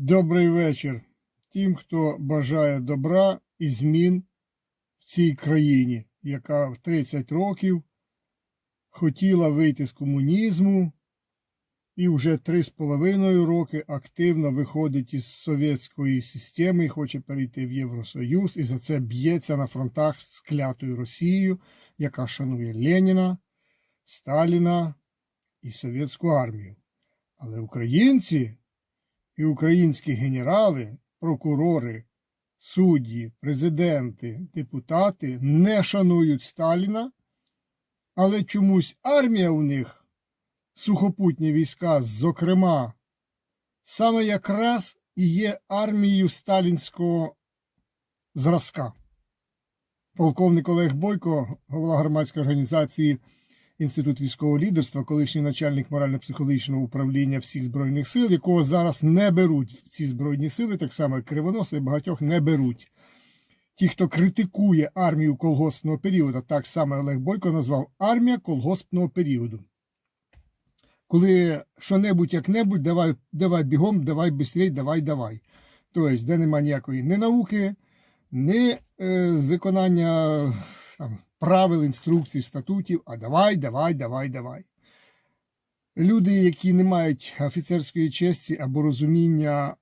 Добрий вечір тим, хто бажає добра і змін в цій країні, яка в 30 років хотіла вийти з комунізму і вже 3,5 роки активно виходить із совєтської системи і хоче перейти в Євросоюз, і за це б'ється на фронтах з клятою Росією, яка шанує Леніна, Сталіна і совєтську армію. Але українці і українські генерали, прокурори, судді, президенти, депутати не шанують Сталіна, але чомусь армія у них, сухопутні війська, зокрема, саме якраз і є армією сталінського зразка. Полковник Олег Бойко, голова громадської організації Інститут військового лідерства, колишній начальник морально-психологічного управління всіх збройних сил, якого зараз не беруть в ці збройні сили, так само як Кривоноса багатьох не беруть. Ті, хто критикує армію колгоспного періоду, так само Олег Бойко назвав армія колгоспного періоду. Коли що-небудь як-небудь, давай, давай бігом, давай бистрей, давай, давай. Тобто, де нема ніякої ні науки, ні е, виконання там, правил, інструкцій, статутів, а давай, давай, давай, давай. Люди, які не мають офіцерської честі або розуміння,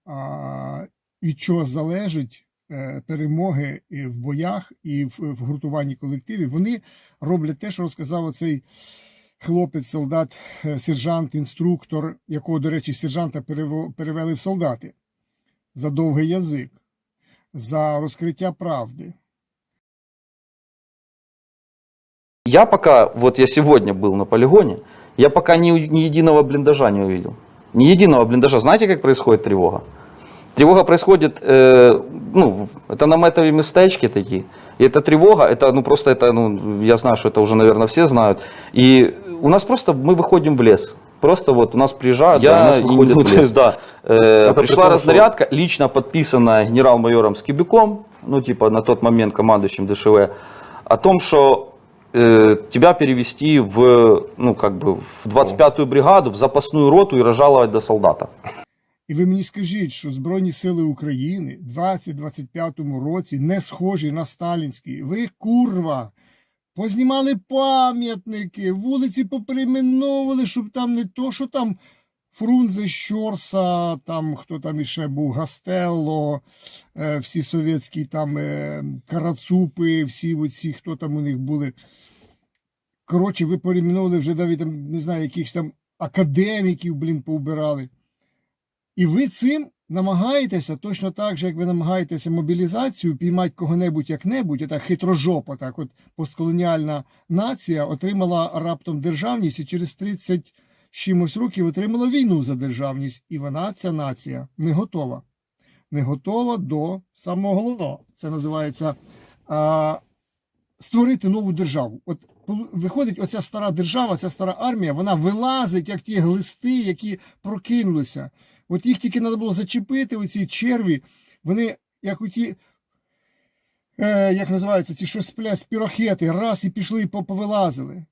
від чого залежить е, перемоги і в боях і в, в гуртуванні колективів, вони роблять те, що розказав оцей хлопець, солдат, е, сержант, інструктор, якого, до речі, сержанта перевели в солдати за довгий язик, за розкриття правди. Я пока, вот я сегодня был на полигоне, я пока ни, ни единого блиндажа не увидел. Ни единого блиндажа. Знаете, как происходит тревога? Тревога происходит, э, ну, это наметовые местечки такие. И эта тревога, это, ну, просто это, ну, я знаю, что это уже, наверное, все знают. И у нас просто, мы выходим в лес. Просто вот у нас приезжают, Я- да, у нас выходят в лес. да. Э, пришла том, разнарядка, лично подписанная генерал-майором Скибюком, ну, типа, на тот момент командующим ДШВ, о том, что э, тебя перевести в, ну, как бы, в 25-ю бригаду, в запасную роту и разжаловать до солдата. І ви мені скажіть, що Збройні Сили України в 2025 році не схожі на сталінські. Ви курва. Познімали пам'ятники, вулиці поперейменовували, щоб там не то, що там Фрунзе, Щорса, там хто там іще був, Гастелло, е, всі совєтські там е, Карацупи, всі оці, хто там у них були. Коротше, ви перейменовували вже навіть там, не знаю, якихось там академіків, блін, поубирали. І ви цим намагаєтеся точно так же, як ви намагаєтеся мобілізацію піймати кого-небудь як-небудь, ота хитрожопа, так от постколоніальна нація отримала раптом державність і через 30 чимось років отримала війну за державність. І вона, ця нація, не готова. Не готова до самого головного. Це називається а, створити нову державу. От виходить, оця стара держава, ця стара армія, вона вилазить, як ті глисти, які прокинулися. От їх тільки треба було зачепити, оці черві, вони, як у ті, е, як називаються, ці що сплять, спірохети, раз і пішли і повилазили.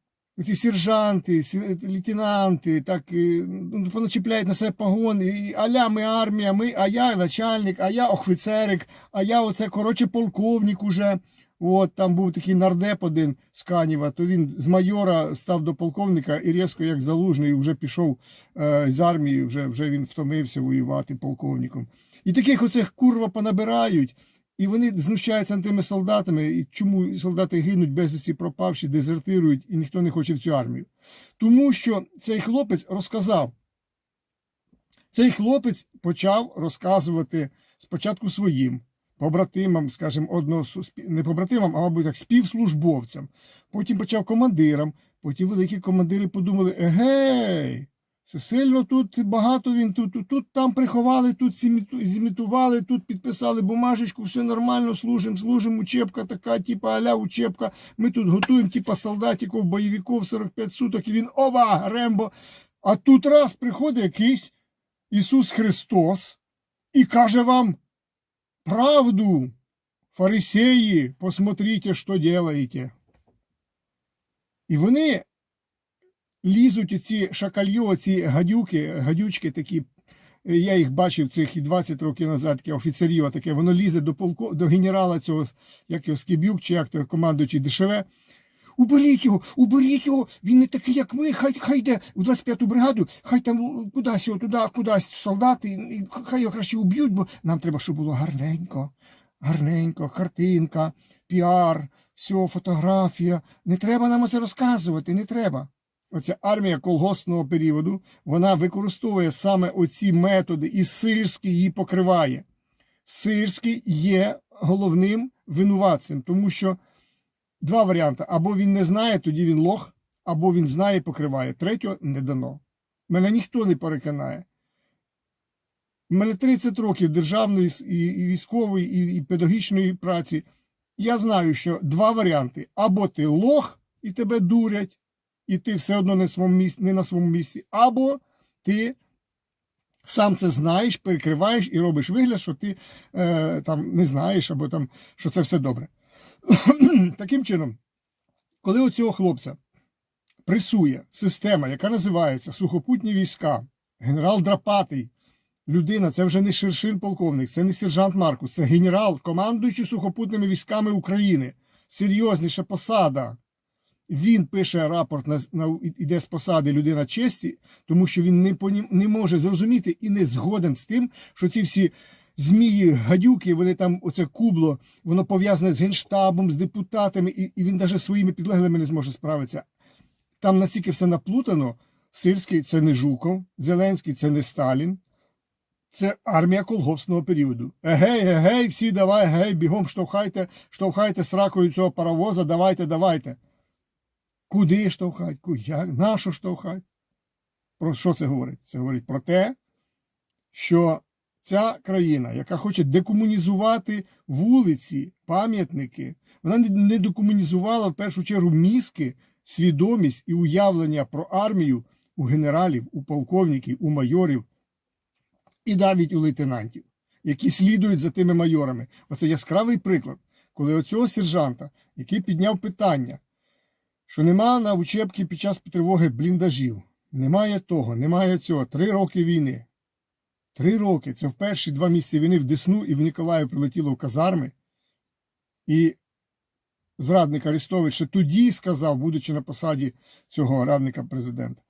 Ці сержанти, лейтенанти, так е, ну, поначіпляють на себе погони, і аля ми армія, ми, а я начальник, а я офіцерик, а я оце, коротше, полковник уже. От там був такий нардеп один з Канєва, то він з майора став до полковника і різко, як залужний, вже пішов е, з армії, вже, вже він втомився воювати полковником. І таких оцих курва понабирають, і вони знущаються над тими солдатами. І чому солдати гинуть безвісті пропавші, дезертирують, і ніхто не хоче в цю армію? Тому що цей хлопець розказав. Цей хлопець почав розказувати спочатку своїм побратимам, скажімо, одного не побратимам, а мабуть так, співслужбовцям. Потім почав командирам. Потім великі командири подумали: егей, сильно тут багато він тут, тут, тут там приховали, тут зімітували, тут підписали бумажечку, все нормально, служимо, служимо, учебка така, типа аля учебка. Ми тут готуємо, типа солдатиків, бойовиків 45 суток, і він оба, Рембо. А тут раз приходить якийсь Ісус Христос і каже вам правду, фарисеї, посмотрите, що делаете. І вони лізуть у ці шакальйо, ці гадюки, гадючки такі я їх бачив цих і 20 років назад, таке офіцерів, таке, воно лізе до полку, до генерала цього, як його Скібюк, чи як то командуючий ДШВ. Уберіть його, уберіть його, він не такий, як ми, хай, хай йде у 25-ту бригаду, хай там кудись його туди, кудись солдати, і хай його краще уб'ють, бо нам треба, щоб було гарненько, гарненько, картинка, піар, все, фотографія. Не треба нам це розказувати, не треба. Оця армія колгоспного періоду, вона використовує саме оці методи, і Сирський її покриває. Сирський є головним винуватцем, тому що два варіанти: або він не знає, тоді він лох, або він знає і покриває. Третього не дано. Мене ніхто не переконає. У мене 30 років державної і, військової, і, і педагогічної праці. Я знаю, що два варіанти: або ти лох і тебе дурять, і ти все одно не, своєму місці, не на своєму місці, або ти сам це знаєш, перекриваєш і робиш вигляд, що ти е, там не знаєш, або там, що це все добре. Таким чином, коли у цього хлопця пресує система, яка називається Сухопутні війська, генерал Драпатий, людина, це вже не шершин полковник, це не сержант Маркус, це генерал, командуючий сухопутними військами України. Серйозніша посада. Він пише рапорт на, на іде з посади людина честі, тому що він не не може зрозуміти і не згоден з тим, що ці всі змії, гадюки, вони там оце кубло, воно пов'язане з генштабом, з депутатами, і, і він навіть своїми підлеглими не зможе справитися. Там настільки все наплутано. Сирський це не Жуков, Зеленський це не Сталін. Це армія колгоспного періоду. Егей, егей, всі давай, егей, бігом штовхайте, штовхайте сракою цього паровоза, давайте, давайте. Куди штовхать? Як? На що штовхать? Про що це говорить? Це говорить про те, що ця країна, яка хоче декомунізувати вулиці, пам'ятники, вона не- декомунізувала в першу чергу мізки, свідомість і уявлення про армію у генералів, у полковників, у майорів і навіть у лейтенантів, які слідують за тими майорами. Оце яскравий приклад, коли оцього сержанта, який підняв питання, що нема на учебці під час тривоги бліндажів, немає того, немає цього. Три роки війни. Три роки. Це в перші два місяці війни в Десну і в Ніколаїв прилетіло в казарми. І зрадник Арестович ще тоді сказав, будучи на посаді цього радника президента.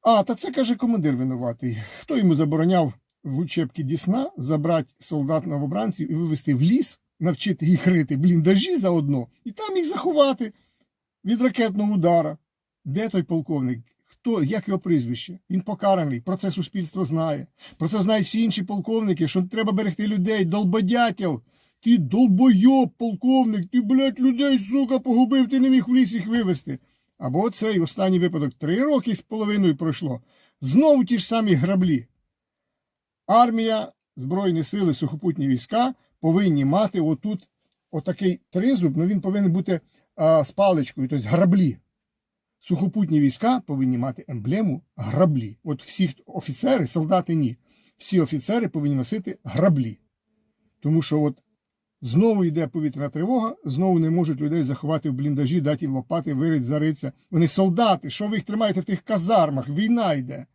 А, та це каже командир винуватий. Хто йому забороняв в учебці Дісна забрати солдат новобранців і вивезти в ліс, навчити їх рити бліндажі заодно, і там їх заховати від ракетного удара. Де той полковник? Хто, як його прізвище? Він покараний, про це суспільство знає. Про це знають всі інші полковники, що треба берегти людей, долбодятел. Ти долбойоб, полковник, ти, блядь, людей, сука, погубив, ти не міг в ліс їх вивезти. Або цей останній випадок три роки з половиною пройшло. Знову ті ж самі граблі. Армія, Збройні сили, сухопутні війська повинні мати отут отакий тризуб, ну він повинен бути з паличкою, тобто граблі. Сухопутні війська повинні мати емблему граблі. От всі офіцери, солдати ні. Всі офіцери повинні носити граблі. Тому що от знову йде повітряна тривога, знову не можуть людей заховати в бліндажі, дати їм лопати, вирить, зариться. Вони солдати, що ви їх тримаєте в тих казармах? Війна йде.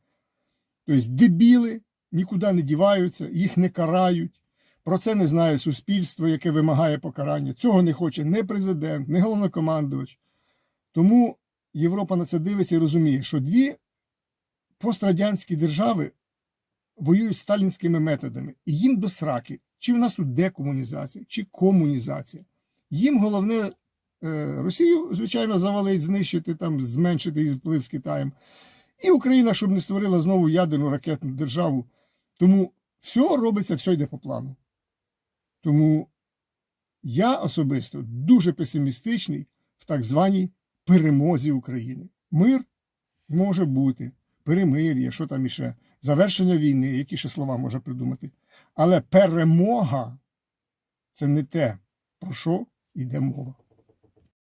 Тобто дебіли нікуди не діваються, їх не карають. Про це не знає суспільство, яке вимагає покарання. Цього не хоче ні президент, ні головнокомандувач. Тому Європа на це дивиться і розуміє, що дві пострадянські держави воюють сталінськими методами, і їм до сраки, чи в нас тут декомунізація, чи комунізація. Їм головне е, Росію, звичайно, завалить, знищити, там, зменшити її вплив з Китаєм. І Україна, щоб не створила знову ядерну ракетну державу. Тому все робиться, все йде по плану. Тому я особисто дуже песимістичний в так званій перемозі України. Мир може бути, перемир'я, що там іще, завершення війни, які ще слова можна придумати. Але перемога це не те, про що йде мова.